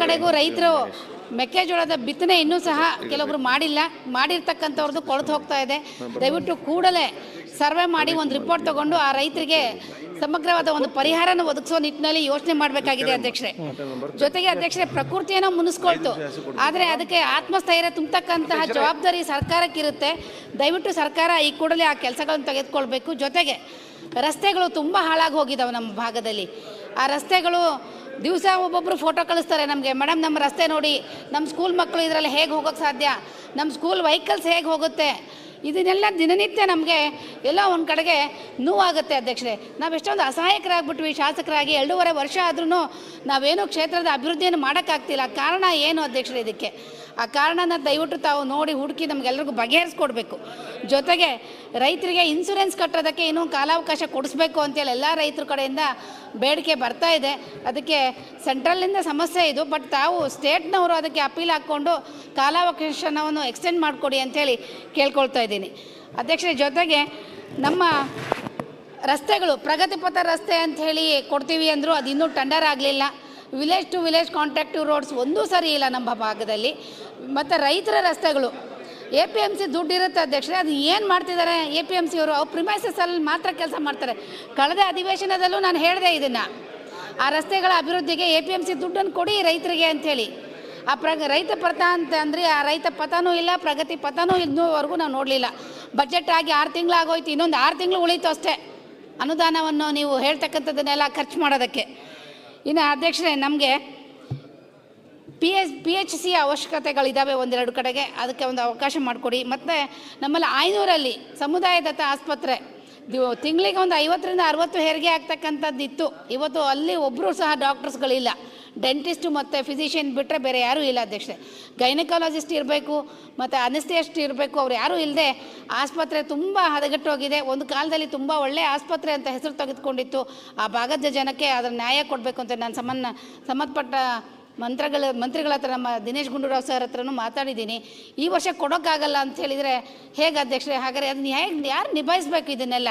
ಕಡೆಗೂ ರೈತರು ಮೆಕ್ಕೆಜೋಳದ ಬಿತ್ತನೆ ಇನ್ನೂ ಸಹ ಕೆಲವೊಬ್ರು ಮಾಡಿಲ್ಲ. ಮಾಡಿರ್ತಕ್ಕಂಥವ್ರದ್ದು ಕೊಳೆತು ಹೋಗ್ತಾ ಇದೆ. ದಯವಿಟ್ಟು ಕೂಡಲೇ ಸರ್ವೆ ಮಾಡಿ ಒಂದು ರಿಪೋರ್ಟ್ ತಗೊಂಡು ಆ ರೈತರಿಗೆ ಸಮಗ್ರವಾದ ಒಂದು ಪರಿಹಾರನ ಒದಗಿಸೋ ನಿಟ್ಟಿನಲ್ಲಿ ಯೋಚನೆ ಮಾಡಬೇಕಾಗಿದೆ ಅಧ್ಯಕ್ಷರೇ. ಜೊತೆಗೆ ಅಧ್ಯಕ್ಷರೇ, ಪ್ರಕೃತಿಯನ್ನು ಮುನಿಸ್ಕೊಳ್ತು. ಆದರೆ ಅದಕ್ಕೆ ಆತ್ಮಸ್ಥೈರ್ಯ ತುಂಬತಕ್ಕಂತಹ ಜವಾಬ್ದಾರಿ ಸರ್ಕಾರಕ್ಕಿರುತ್ತೆ. ದಯವಿಟ್ಟು ಸರ್ಕಾರ ಈ ಕೂಡಲೇ ಆ ಕೆಲಸಗಳನ್ನು ತೆಗೆದುಕೊಳ್ಬೇಕು. ಜೊತೆಗೆ ರಸ್ತೆಗಳು ತುಂಬ ಹಾಳಾಗಿ ಹೋಗಿದ್ದಾವೆ ನಮ್ಮ ಭಾಗದಲ್ಲಿ. ಆ ರಸ್ತೆಗಳು ದಿವಸ ಒಬ್ಬೊಬ್ಬರು ಫೋಟೋ ಕಳಿಸ್ತಾರೆ ನಮಗೆ. ಮೇಡಮ್ ನಮ್ಮ ರಸ್ತೆ ನೋಡಿ ನಮ್ಮ ಸ್ಕೂಲ್ ಮಕ್ಕಳು ಇದರಲ್ಲಿ ಹೇಗೆ ಹೋಗೋಕ್ಕೆ ಸಾಧ್ಯ? ನಮ್ಮ ಸ್ಕೂಲ್ ವೆಹಿಕಲ್ಸ್ ಹೇಗೆ ಹೋಗುತ್ತೆ? ಇದನ್ನೆಲ್ಲ ದಿನನಿತ್ಯ ನಮಗೆ ಎಲ್ಲ ಒಂದು ಕಡೆಗೆ ನೋವಾಗುತ್ತೆ ಅಧ್ಯಕ್ಷರೇ. ನಾವು ಎಷ್ಟೊಂದು ಅಸಹಾಯಕರಾಗ್ಬಿಟ್ವಿ, ಶಾಸಕರಾಗಿ. ಎರಡೂವರೆ ವರ್ಷ ಆದ್ರೂ ನಾವೇನು ಕ್ಷೇತ್ರದ ಅಭಿವೃದ್ಧಿಯನ್ನು ಮಾಡೋಕ್ಕಾಗ್ತಿಲ್ಲ. ಕಾರಣ ಏನು ಅಧ್ಯಕ್ಷರೇ ಇದಕ್ಕೆ? ಆ ಕಾರಣನ ದಯವಿಟ್ಟು ತಾವು ನೋಡಿ ಹುಡುಕಿ ನಮಗೆಲ್ಲರಿಗೂ ಬಗೆಹರಿಸ್ಕೊಡ್ಬೇಕು. ಜೊತೆಗೆ ರೈತರಿಗೆ ಇನ್ಸೂರೆನ್ಸ್ ಕಟ್ಟೋದಕ್ಕೆ ಇನ್ನೂ ಕಾಲಾವಕಾಶ ಕೊಡಿಸ್ಬೇಕು ಅಂತೇಳಿ ಎಲ್ಲ ರೈತರ ಕಡೆಯಿಂದ ಬೇಡಿಕೆ ಬರ್ತಾ ಇದೆ. ಅದಕ್ಕೆ ಸೆಂಟ್ರಲ್ನಿಂದ ಸಮಸ್ಯೆ ಇದು ಬಟ್ ತಾವು ಸ್ಟೇಟ್ನವರು ಅದಕ್ಕೆ ಅಪೀಲ್ ಹಾಕ್ಕೊಂಡು ಕಾಲಾವಕಾಶವನ್ನು ಎಕ್ಸ್ಟೆಂಡ್ ಮಾಡಿಕೊಡಿ ಅಂಥೇಳಿ ಕೇಳ್ಕೊಳ್ತಾ ಇದ್ದೀನಿ. ಅಧ್ಯಕ್ಷರ, ಜೊತೆಗೆ ನಮ್ಮ ರಸ್ತೆಗಳು ಪ್ರಗತಿಪಥ ರಸ್ತೆ ಅಂತ ಹೇಳಿ ಕೊಡ್ತೀವಿ ಅಂದರೂ ಅದು ಇನ್ನೂ ಟೆಂಡರ್ ಆಗಲಿಲ್ಲ. ವಿಲೇಜ್ ಟು ವಿಲೇಜ್ ಕಾಂಟ್ಯಾಕ್ಟಿವ್ ರೋಡ್ಸ್ ಒಂದೂ ಸರಿ ಇಲ್ಲ ನಮ್ಮ ಭಾಗದಲ್ಲಿ. ಮತ್ತು ರೈತರ ರಸ್ತೆಗಳು. ಎ ಪಿ ಎಂ ಸಿ ದುಡ್ಡಿರುತ್ತೆ ಅಧ್ಯಕ್ಷರೇ, ಅದು ಏನು ಮಾಡ್ತಿದ್ದಾರೆ ಎ ಪಿ ಎಂ ಸಿ ಅವರು? ಅವ್ರು ಪ್ರಿಮೈಸಸಲ್ಲಿ ಮಾತ್ರ ಕೆಲಸ ಮಾಡ್ತಾರೆ. ಕಳೆದ ಅಧಿವೇಶನದಲ್ಲೂ ನಾನು ಹೇಳಿದೆ ಇದನ್ನು. ಆ ರಸ್ತೆಗಳ ಅಭಿವೃದ್ಧಿಗೆ ಎ ಪಿ ಎಂ ಸಿ ದುಡ್ಡನ್ನು ಕೊಡಿ ರೈತರಿಗೆ ಅಂಥೇಳಿ. ಆ ಪ್ರಗ, ರೈತ ಪಥ ಅಂತ ಅಂದರೆ ಆ ರೈತ ಪಥನೂ ಇಲ್ಲ, ಪ್ರಗತಿ ಪಥನೂ ಇನ್ನೂವರೆಗೂ ನಾವು ನೋಡಲಿಲ್ಲ. ಬಜೆಟ್ ಆಗಿ ಆರು ತಿಂಗಳಾಗೋಯ್ತು, ಇನ್ನೊಂದು ಆರು ತಿಂಗಳು ಉಳಿತು ಅಷ್ಟೇ. ಅನುದಾನವನ್ನು ನೀವು ಹೇಳ್ತಕ್ಕಂಥದ್ದನ್ನೆಲ್ಲ ಖರ್ಚು ಮಾಡೋದಕ್ಕೆ. ಇನ್ನು ಅಧ್ಯಕ್ಷರೇ, ನಮಗೆ P H P H C ಅವಶ್ಯಕತೆಗಳಿದ್ದಾವೆ ಒಂದೆರಡು ಕಡೆಗೆ. ಅದಕ್ಕೆ ಒಂದು ಅವಕಾಶ ಮಾಡಿಕೊಡಿ. ಮತ್ತು ನಮ್ಮಲ್ಲಿ ಆಯನೂರಲ್ಲಿ ಸಮುದಾಯದತ್ತ ಆಸ್ಪತ್ರೆ ದಿವ್ ತಿಂಗಳಿಗೆ ಒಂದು ಐವತ್ತರಿಂದ ಅರವತ್ತು ಹೆರಿಗೆ ಆಗ್ತಕ್ಕಂಥದ್ದು ಇತ್ತು ಇವತ್ತು ಅಲ್ಲಿ ಒಬ್ಬರು ಸಹ ಡಾಕ್ಟರ್ಸ್ಗಳಿಲ್ಲ. ಡೆಂಟಿಸ್ಟು ಮತ್ತು ಫಿಸಿಷಿಯನ್ ಬಿಟ್ಟರೆ ಬೇರೆ ಯಾರೂ ಇಲ್ಲ ಅಧ್ಯಕ್ಷರೇ ಗೈನಕಾಲಜಿಸ್ಟ್ ಇರಬೇಕು, ಮತ್ತು ಅನಿಸ್ಟೇಸ್ಟ್ ಇರಬೇಕು, ಅವ್ರು ಯಾರೂ ಇಲ್ಲದೆ ಆಸ್ಪತ್ರೆ ತುಂಬ ಹದಗೆಟ್ಟೋಗಿದೆ. ಒಂದು ಕಾಲದಲ್ಲಿ ತುಂಬ ಒಳ್ಳೆಯ ಆಸ್ಪತ್ರೆ ಅಂತ ಹೆಸರು ತೆಗೆದುಕೊಂಡಿತ್ತು. ಆ ಭಾಗದ ಜನಕ್ಕೆ ಅದರ ನ್ಯಾಯ ಕೊಡಬೇಕು ಅಂತ ನಾನು ಸಮನ್ನ ಸಂಬಂಧಪಟ್ಟ ಮಂತ್ರಗಳ, ಮಂತ್ರಿಗಳ ಹತ್ರ ನಮ್ಮ ದಿನೇಶ್ ಗುಂಡೂರಾವ್ ಸರ್ ಹತ್ರನೂ ಮಾತಾಡಿದ್ದೀನಿ. ಈ ವರ್ಷ ಕೊಡೋಕ್ಕಾಗಲ್ಲ ಅಂತ ಹೇಳಿದರೆ ಹೇಗೆ ಅಧ್ಯಕ್ಷರೇ? ಹಾಗಾದ್ರೆ ಅದನ್ನ ಹೇಗೆ ಯಾರು ನಿಭಾಯಿಸ್ಬೇಕು ಇದನ್ನೆಲ್ಲ?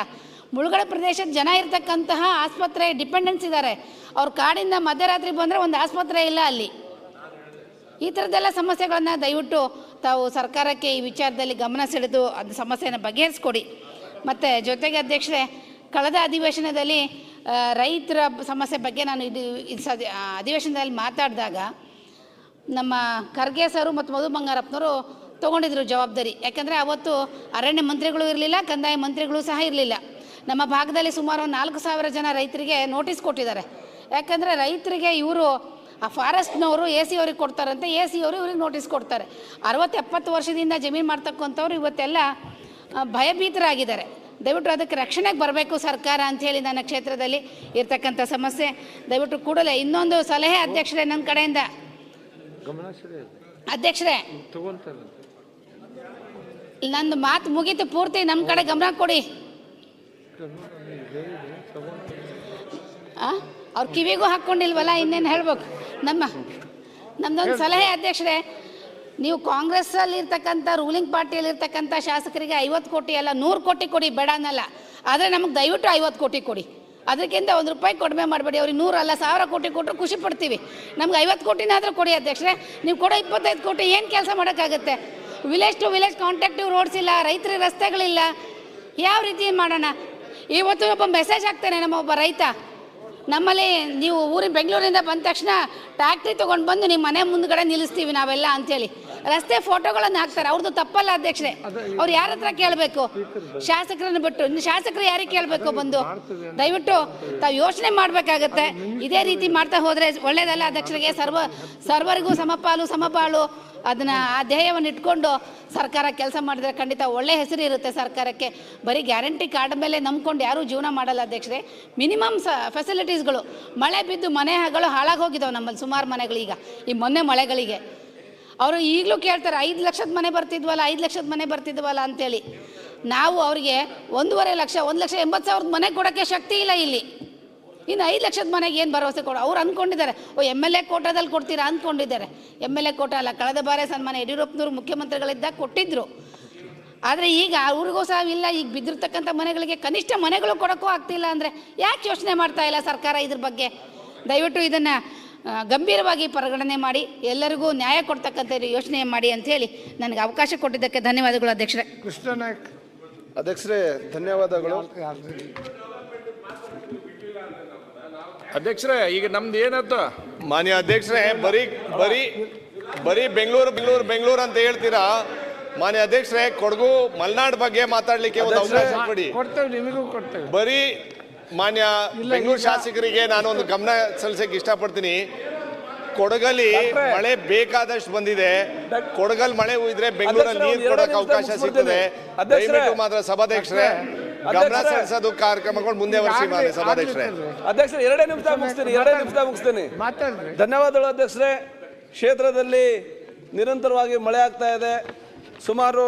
ಮುಳುಗಡೆ ಪ್ರದೇಶದ ಜನ ಇರತಕ್ಕಂತಹ ಆಸ್ಪತ್ರೆ ಡಿಪೆಂಡೆನ್ಸ್ ಇದ್ದಾರೆ. ಅವ್ರ ಕಾಡಿಂದ ಮಧ್ಯರಾತ್ರಿ ಬಂದರೆ ಒಂದು ಆಸ್ಪತ್ರೆ ಇಲ್ಲ ಅಲ್ಲಿ. ಈ ಥರದ್ದೆಲ್ಲ ಸಮಸ್ಯೆಗಳನ್ನು ದಯವಿಟ್ಟು ತಾವು ಸರ್ಕಾರಕ್ಕೆ ಈ ವಿಚಾರದಲ್ಲಿ ಗಮನ ಸೆಳೆದು ಅದು ಸಮಸ್ಯೆಯನ್ನು ಬಗೆಹರಿಸ್ಕೊಡಿ. ಮತ್ತು ಜೊತೆಗೆ ಅಧ್ಯಕ್ಷರೇ ಕಳೆದ ಅಧಿವೇಶನದಲ್ಲಿ ರೈತರ ಸಮಸ್ಯೆ ಬಗ್ಗೆ ನಾನು ಇದು ಅಧಿವೇಶನದಲ್ಲಿ ಮಾತಾಡಿದಾಗ ನಮ್ಮ ಖರ್ಗೆ ಸರು ಮತ್ತು ಮಧು ಬಂಗಾರಪ್ಪನವರು ತೊಗೊಂಡಿದ್ರು ಜವಾಬ್ದಾರಿ. ಯಾಕಂದರೆ ಅವತ್ತು ಅರಣ್ಯ ಮಂತ್ರಿಗಳು ಇರಲಿಲ್ಲ, ಕಂದಾಯ ಮಂತ್ರಿಗಳು ಸಹ ಇರಲಿಲ್ಲ. ನಮ್ಮ ಭಾಗದಲ್ಲಿ ಸುಮಾರು ನಾಲ್ಕು ಸಾವಿರ ಜನ ರೈತರಿಗೆ ನೋಟಿಸ್ ಕೊಟ್ಟಿದ್ದಾರೆ. ಯಾಕಂದರೆ ರೈತರಿಗೆ ಇವರು, ಆ ಫಾರೆಸ್ಟ್ನವರು ಎ ಸಿ ಅವ್ರಿಗೆ ಕೊಡ್ತಾರಂತೆ, ಎ ಸಿ ಅವರು ಇವ್ರಿಗೆ ನೋಟಿಸ್ ಕೊಡ್ತಾರೆ. ಅರವತ್ತು ಎಪ್ಪತ್ತು ವರ್ಷದಿಂದ ಜಮೀನು ಮಾಡ್ತಕ್ಕಂಥವ್ರು ಇವತ್ತೆಲ್ಲ ಭಯಭೀತರಾಗಿದ್ದಾರೆ. ದಯವಿಟ್ಟು ಅದಕ್ಕೆ ರಕ್ಷಣೆಗೆ ಬರಬೇಕು ಸರ್ಕಾರ ಅಂಥೇಳಿ ನನ್ನ ಕ್ಷೇತ್ರದಲ್ಲಿ ಇರ್ತಕ್ಕಂಥ ಸಮಸ್ಯೆ. ದಯವಿಟ್ಟು ಕೂಡಲೇ ಇನ್ನೊಂದು ಸಲಹೆ ಅಧ್ಯಕ್ಷರೇ ನನ್ನ ಕಡೆಯಿಂದ. ಅಧ್ಯಕ್ಷರೇ. ನನ್ನ ನಂದು ಮಾತು ಮುಗೀತು ಪೂರ್ತಿ ನಮ್ಮ ಕಡೆ ಗಮನ ಕೊಡಿ. ಆ? ಅವ್ರ ಕಿವಿಗೂ ಹಾಕ್ಕೊಂಡಿಲ್ವಲ್ಲ ಇನ್ನೇನು ಹೇಳ್ಬೇಕು? ನಮ್ಮ ನಮ್ದೊಂದು ಸಲಹೆ ಅಧ್ಯಕ್ಷರೇ ನೀವು ಕಾಂಗ್ರೆಸ್ಸಲ್ಲಿ ಇರ್ತಕ್ಕಂಥ ರೂಲಿಂಗ್ ಪಾರ್ಟಿಯಲ್ಲಿ ಇರ್ತಕ್ಕಂಥ ಶಾಸಕರಿಗೆ ಐವತ್ತು ಕೋಟಿ ಅಲ್ಲ ನೂರು ಕೋಟಿ ಕೊಡಿ, ಬೇಡ ಅನ್ನಲ್ಲ. ಆದರೆ ನಮಗೆ ದಯವಿಟ್ಟು ಐವತ್ತು ಕೋಟಿ ಕೊಡಿ. ಅದಕ್ಕಿಂತ ಒಂದು ರೂಪಾಯಿ ಕಡಿಮೆ ಮಾಡಬೇಡಿ. ಅವ್ರಿಗೆ ನೂರಲ್ಲ ಸಾವಿರ ಕೋಟಿ ಕೊಟ್ಟರು ಖುಷಿ ಪಡ್ತೀವಿ. ನಮ್ಗೆ ಐವತ್ತು ಕೋಟಿನಾದರೂ ಕೊಡಿ ಅಧ್ಯಕ್ಷರೇ. ನೀವು ಕೊಡೋ ಇಪ್ಪತ್ತೈದು ಕೋಟಿ ಏನು ಕೆಲಸ ಮಾಡೋಕ್ಕಾಗುತ್ತೆ? Village to village connective roads ಇಲ್ಲ, ರೈತರಿಗೆ ರಸ್ತೆಗಳಿಲ್ಲ. ಯಾವ ರೀತಿ ಮಾಡೋಣ? ಇವತ್ತು ಒಬ್ಬ ಮೆಸೇಜ್ ಹಾಕ್ತಾನೆ ನಮ್ಮ ಒಬ್ಬ ರೈತ. ನಮ್ಮಲ್ಲಿ ನೀವು ಊರಿನ ಬೆಂಗಳೂರಿಂದ ಬಂದ ತಕ್ಷಣ ಟ್ಯಾಕ್ಟ್ರಿ ತೊಗೊಂಡು ಬಂದು ನಿಮ್ಮ ಮನೆ ಮುಂದ್ಗಡೆ ನಿಲ್ಲಿಸ್ತೀವಿ ನಾವೆಲ್ಲ ಅಂತೇಳಿ. ರಸ್ತೆ ಫೋಟೋಗಳನ್ನು ಹಾಕ್ತಾರೆ. ಅವ್ರದ್ದು ತಪ್ಪಲ್ಲ ಅಧ್ಯಕ್ಷರೇ. ಅವ್ರು ಯಾರ ಹತ್ರ ಕೇಳಬೇಕು? ಶಾಸಕರನ್ನು ಬಿಟ್ಟು ಇನ್ನು ಶಾಸಕರು ಯಾರಿಗೆ ಕೇಳಬೇಕು ಬಂದು? ದಯವಿಟ್ಟು ತಾವು ಯೋಚನೆ ಮಾಡಬೇಕಾಗತ್ತೆ. ಇದೇ ರೀತಿ ಮಾಡ್ತಾ ಹೋದರೆ ಒಳ್ಳೇದಲ್ಲ ಅಧ್ಯಕ್ಷರಿಗೆ? ಸರ್ವ ಸರ್ವರಿಗೂ ಸಮಪಾಲು ಸಮಪಾಲು ಅದನ್ನ ಆ ಧ್ಯೇಯವನ್ನು ಇಟ್ಕೊಂಡು ಸರ್ಕಾರ ಕೆಲಸ ಮಾಡಿದ್ರೆ ಖಂಡಿತ ಒಳ್ಳೆ ಹೆಸರು ಇರುತ್ತೆ ಸರ್ಕಾರಕ್ಕೆ. ಬರೀ ಗ್ಯಾರಂಟಿ ಕಾರ್ಡ್ ಮೇಲೆ ನಂಬ್ಕೊಂಡು ಯಾರೂ ಜೀವನ ಮಾಡಲ್ಲ ಅಧ್ಯಕ್ಷರೇ. ಮಿನಿಮಮ್ ಸ ಫೆಸಿಲಿಟೀಸ್ಗಳು ಮಳೆ ಬಿದ್ದು ಮನೆಗಳು ಹಾಳಾಗಿ ಹೋಗಿದ್ದಾವೆ ನಮ್ಮಲ್ಲಿ ಸುಮಾರು ಈಗ. ಈ ಮೊನ್ನೆ ಮಳೆಗಳಿಗೆ. ಅವರು ಈಗಲೂ ಕೇಳ್ತಾರೆ, ಐದು ಲಕ್ಷದ ಮನೆ ಬರ್ತಿದ್ವಲ್ಲ, ಐದು ಲಕ್ಷದ ಮನೆ ಬರ್ತಿದ್ವಲ್ಲ ಅಂತೇಳಿ. ನಾವು ಅವರಿಗೆ ಒಂದೂವರೆ ಲಕ್ಷ, ಒಂದು ಲಕ್ಷ ಎಂಬತ್ತು ಸಾವಿರದ ಮನೆ ಕೊಡೋಕ್ಕೆ ಶಕ್ತಿ ಇಲ್ಲ ಇಲ್ಲಿ. ಇನ್ನು ಐದು ಲಕ್ಷದ ಮನೆಗೆ ಏನು ಭರವಸೆ ಕೊಡ? ಅವ್ರು ಅಂದ್ಕೊಂಡಿದ್ದಾರೆ ಓ ಎಂ ಎಲ್ ಎ ಕೋಟಾದಲ್ಲಿ ಕೊಡ್ತೀರಾ ಅಂದ್ಕೊಂಡಿದ್ದಾರೆ ಎಂ ಎಲ್ ಎ ಕೋಟ ಅಲ್ಲ, ಕಳೆದ ಬಾರಿ ಸನ್ಮಾನ ಯಡಿಯೂರಪ್ಪನವರು ಮುಖ್ಯಮಂತ್ರಿಗಳಿದ್ದಾಗ ಕೊಟ್ಟಿದ್ದರು ಆದರೆ ಈಗ ಅವ್ರಿಗೂ ಸಹ ಇಲ್ಲ, ಈಗ ಬಿದ್ದಿರ್ತಕ್ಕಂಥ ಮನೆಗಳಿಗೆ ಕನಿಷ್ಠ ಮನೆಗಳು ಕೊಡೋಕ್ಕೂ ಆಗ್ತಿಲ್ಲ ಅಂದರೆ ಯಾಕೆ ಯೋಚನೆ ಮಾಡ್ತಾ ಇಲ್ಲ ಸರ್ಕಾರ ಇದ್ರ ಬಗ್ಗೆ? ದಯವಿಟ್ಟು ಇದನ್ನು ಗಂಭೀರವಾಗಿ ಪರಿಗಣನೆ ಮಾಡಿ ಎಲ್ಲರಿಗೂ ನ್ಯಾಯ ಕೊಡ್ತಕ್ಕಂಥ ಯೋಚನೆ ಮಾಡಿ ಅಂತೇಳಿ ನನಗೆ ಅವಕಾಶ ಕೊಟ್ಟಿದ್ದಕ್ಕೆ ಧನ್ಯವಾದಗಳು ಅಧ್ಯಕ್ಷರೇ. ಕೃಷ್ಣನಾಯ್ಕ್ ಅಧ್ಯಕ್ಷರೇ ಧನ್ಯವಾದಗಳು. ಅಧ್ಯಕ್ಷರೇ ಈಗ ನಮ್ದು ಏನತ್ತ ಮಾನ್ಯ ಅಧ್ಯಕ್ಷರೇ ಬರೀ ಬರೀ ಬರೀ ಬೆಂಗಳೂರು ಬೆಂಗಳೂರು ಬೆಂಗಳೂರು ಅಂತ ಹೇಳ್ತೀರಾ? ಮಾನ್ಯ ಅಧ್ಯಕ್ಷರೇ ಕೊಡಗು ಮಲ್ನಾಡ್ ಬಗ್ಗೆ ಮಾತಾಡ್ಲಿಕ್ಕೆ ಒಂದು ಅವಕಾಶ ಕೊಡಿ. ಕೊಡ್ತೇವೆ ನಿಮಗೂ ಕೊಡ್ತೇವೆ. ಬರೀ ಮಾನ್ಯ ಬೆಂಗಳೂರು ಶಾಸಕರಿಗೆ ನಾನು ಒಂದು ಗಮನ ಸಲ್ಲಿಸಕ್ಕೆ ಇಷ್ಟಪಡ್ತೀನಿ. ಕೊಡಗಲ್ಲಿ ಮಳೆ ಬೇಕಾದಷ್ಟು ಬಂದಿದೆ. ಕೊಡಗಲ್ ಮಳೆ ಹುಯ್ದ್ರೆ ಬೆಂಗಳೂರಲ್ಲಿ ನೀರು ಕೊಡಕ್ಕೆ ಅವಕಾಶ ಸಿಗ್ತದೆ. ದಯವಿಟ್ಟು ಮಾತ್ರ ಸಭಾಧ್ಯಕ್ಷರೇ ಗಮನ ಸಲ್ಲಿಸೋದು ಕಾರ್ಯಕ್ರಮಗಳು ಮುಂದೆ ವರ್ಷ ಮಾಡಿ ಸಭಾಧ್ಯಕ್ಷರೇ. ಅಧ್ಯಕ್ಷರೇ ಎರಡೇ ನಿಮಿಷ ಮುಗಿಸ್ತೀನಿ ಎರಡೇ ನಿಮಿಷ ಮುಗಿಸ್ತೀನಿ. ಧನ್ಯವಾದಗಳು ಅಧ್ಯಕ್ಷರೇ. ಕ್ಷೇತ್ರದಲ್ಲಿ ನಿರಂತರವಾಗಿ ಮಳೆ ಆಗ್ತಾ ಇದೆ. ಸುಮಾರು